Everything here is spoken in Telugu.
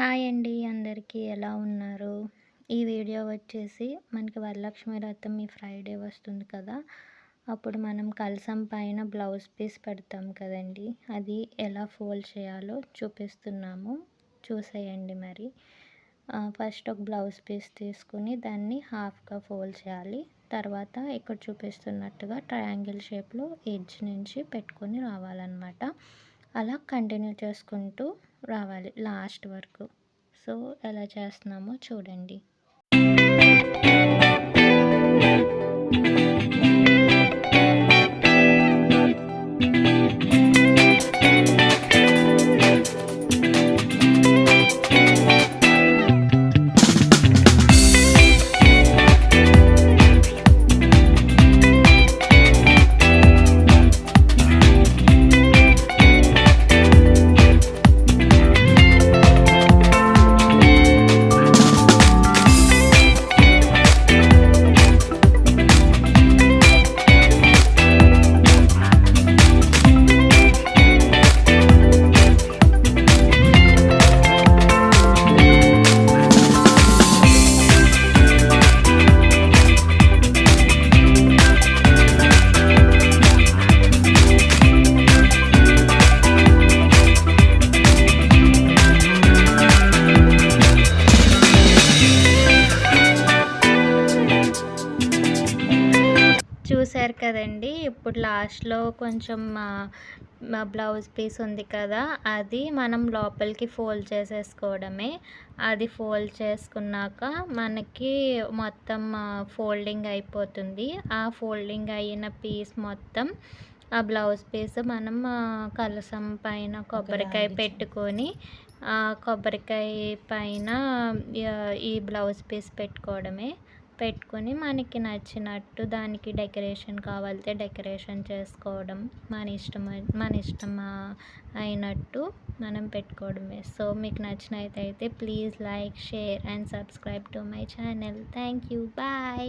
హాయ్ అండి అందరికీ ఎలా ఉన్నారు? ఈ వీడియో వచ్చేసి మనకి వరలక్ష్మి వ్రతం ఈ ఫ్రైడే వస్తుంది కదా అప్పుడు మనం కలసం పైన బ్లౌజ్ పీస్ పెడతాం కదండి. అది ఎలా ఫోల్డ్ చేయాలో చూపిస్తున్నాము. చూసేయండి మరి. ఫస్ట్ ఒక బ్లౌజ్ పీస్ తీసుకుని దాన్ని హాఫ్గా ఫోల్డ్ చేయాలి. తర్వాత ఇక్కడ చూపిస్తున్నట్టుగా ట్రయాంగిల్ షేప్లో ఎడ్జ్ నుంచి పెట్టుకొని రావాలన్నమాట. అలా కంటిన్యూ చేసుకుంటూ రావాలి లాస్ట్ వరకు. సో ఎలా చేస్తున్నామో చూడండి. చూసారు కదండి. ఇప్పుడు లాస్ట్లో కొంచెం బ్లౌజ్ పీస్ ఉంది కదా అది మనం లోపలికి ఫోల్డ్ చేసేసుకోవడమే. అది ఫోల్డ్ చేసుకున్నాక మనకి మొత్తం ఫోల్డింగ్ అయిపోతుంది. ఆ ఫోల్డింగ్ అయిన పీస్ మొత్తం ఆ బ్లౌజ్ పీస్ మనం కలసం పైన కొబ్బరికాయ పెట్టుకొని కొబ్బరికాయ పైన ఈ బ్లౌజ్ పీస్ పెట్టుకోవడమే. పెట్టుకొని మనకి నచ్చినట్టు దానికి డెకరేషన్ కావాలితే డెకరేషన్ చేసుకోవడం మన ఇష్టం మన ఇష్టం అయినట్టు మనం పెట్టుకోవడమే. సో మీకు నచ్చినట్టయితే please like share and subscribe to my channel. Thank you. Bye.